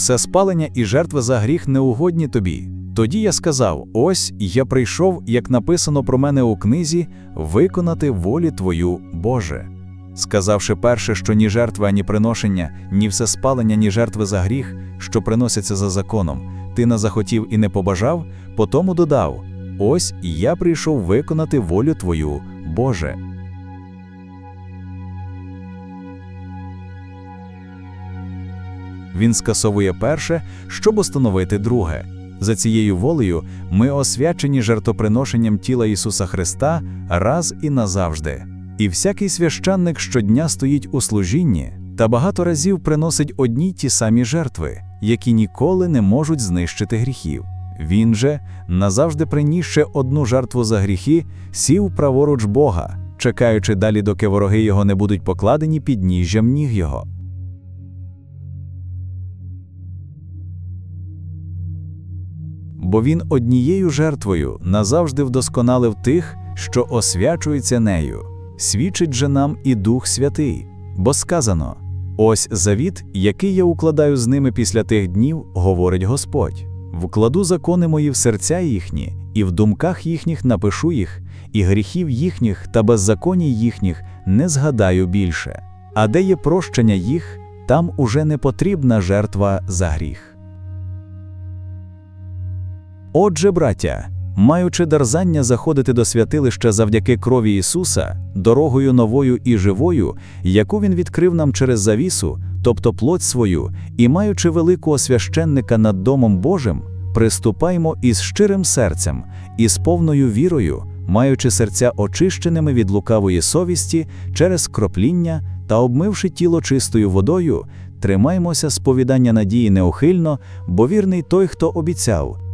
все спалення і жертви за гріх неугодні тобі. Тоді я сказав: ось я прийшов, як написано про мене у книзі, виконати волі Твою, Боже. Сказавши перше, що ні жертви, ані приношення, ні все спалення, ні жертви за гріх, що приносяться за законом, ти не захотів і не побажав, потому додав: Ось я прийшов виконати волю Твою, Боже. Він скасовує перше, щоб установити друге. За цією волею ми освячені жертвоприношенням тіла Ісуса Христа раз і назавжди. І всякий священник щодня стоїть у служінні та багато разів приносить одні й ті самі жертви, які ніколи не можуть знищити гріхів. Він же, назавжди принісши одну жертву за гріхи, сів праворуч Бога, чекаючи далі, доки вороги його не будуть покладені під ніжжям ніг його. Бо він однією жертвою назавжди вдосконалив тих, що освячуються нею, свідчить же нам і Дух Святий, бо сказано: ось завіт, який я укладаю з ними після тих днів, говорить Господь. Вкладу закони мої в серця їхні, і в думках їхніх напишу їх, і гріхів їхніх та беззаконій їхніх не згадаю більше. А де є прощення їх, там уже не потрібна жертва за гріх. Отже, браття, маючи дерзання заходити до святилища завдяки крові Ісуса, дорогою новою і живою, яку Він відкрив нам через завісу, тобто плоть свою, і маючи великого священника над Домом Божим, приступаймо із щирим серцем і з повною вірою, маючи серця очищеними від лукавої совісті через кропління та обмивши тіло чистою водою, тримаймося сповідання надії неухильно, бо вірний той, хто обіцяв.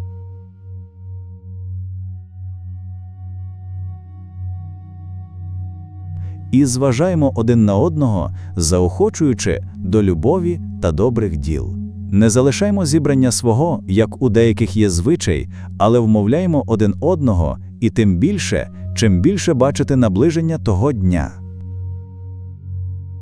І зважаємо один на одного, заохочуючи до любові та добрих діл. Не залишаймо зібрання свого, як у деяких є звичай, але вмовляємо один одного, і тим більше, чим більше бачити наближення того дня.